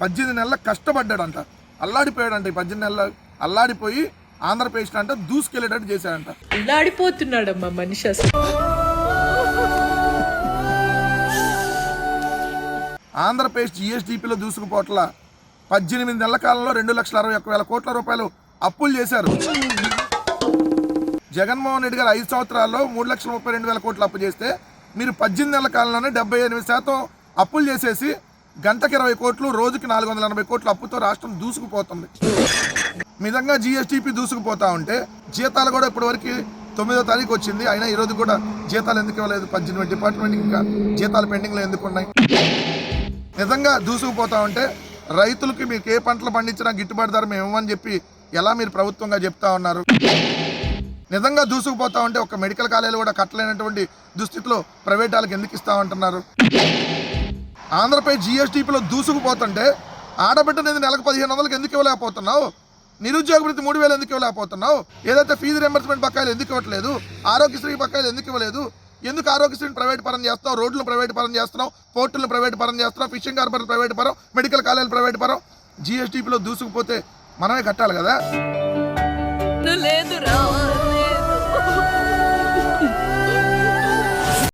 పద్దెనిమిది నెలల కష్టపడ్డాడంట. అల్లాడిపోయాడంట ఈ పద్దెనిమిది నెలల. అల్లాడిపోయి ఆంధ్రప్రదేశ్ అంటే దూసుకెళ్ళేటట్టు చేశాడంట. అల్లాడిపోతున్నాడమ్మా మనిషి అసలు. ఆంధ్రప్రదేశ్ జిఎస్డిపిలో దూసుకుపోట్ల పద్దెనిమిది నెలల కాలంలో రెండు లక్షల అరవై ఒక్క వేల కోట్ల రూపాయలు అప్పులు చేశారు. జగన్మోహన్ రెడ్డి గారు ఐదు సంవత్సరాల్లో మూడు లక్షల ముప్పై రెండు వేల కోట్లు అప్పు చేస్తే మీరు పద్దెనిమిది నెలల కాలంలోనే డెబ్బై ఎనిమిది శాతం అప్పులు చేసేసి గంటకి ఇరవై కోట్లు రోజుకి నాలుగు వందల ఎనభై కోట్లు అప్పుతో రాష్ట్రం దూసుకుపోతుంది. నిజంగా జిఎస్టిపి దూసుకుపోతా ఉంటే జీతాలు కూడా ఇప్పటివరకు తొమ్మిదో తారీఖు వచ్చింది. అయినా ఈరోజు కూడా జీతాలు ఎందుకు ఇవ్వలేదు? పద్దెనిమిది డిపార్ట్మెంట్ ఇంకా జీతాలు పెండింగ్లో ఎందుకు ఉన్నాయి? నిజంగా దూసుకుపోతా ఉంటే రైతులకి మీకు ఏ పంటలు పండించినా గిట్టుబాటు ధర మేము ఇవ్వమని చెప్పి ఎలా మీరు ప్రభుత్వంగా చెప్తా ఉన్నారు? నిజంగా దూసుకుపోతా ఉంటే ఒక మెడికల్ కాలేజీలు కూడా కట్టలేనటువంటి దుస్థితిలో ప్రైవేట్ వాళ్ళకి ఎందుకు ఇస్తా ఉంటున్నారు ఆంధ్రప్రదేశ్ జిఎస్టీపీలో దూసుకుపోతుంటే ఆడబిడ్డ నేను నెలకు పదిహేను వందలకు ఎందుకు ఇవ్వలేకపోతున్నావు? నిరుద్యోగ వృత్తి మూడు వేలు ఎందుకు ఇవ్వలేకపోతున్నావు? ఏదైతే ఫీజు రింబర్స్మెంట్ బకాయిలు ఎందుకు ఇవ్వట్లేదు? ఆరోగ్యశ్రీ బకాయిలు ఎందుకు ఇవ్వలేదు? ఎందుకు ఆరోగ్యశ్రీని ప్రైవేట్ పరం చేస్తావు రోడ్లను ప్రైవేట్ పరం చేస్తున్నావు? పోర్టులను ప్రైవేట్ పరం చేస్తున్నాం ఫిషింగ్ హార్బర్ ప్రైవేట్ పరం? మెడికల్ కాలేజీలు ప్రైవేట్ పరం? జిఎస్టీపీలో దూసుకుపోతే మనమే కట్టాలి కదా?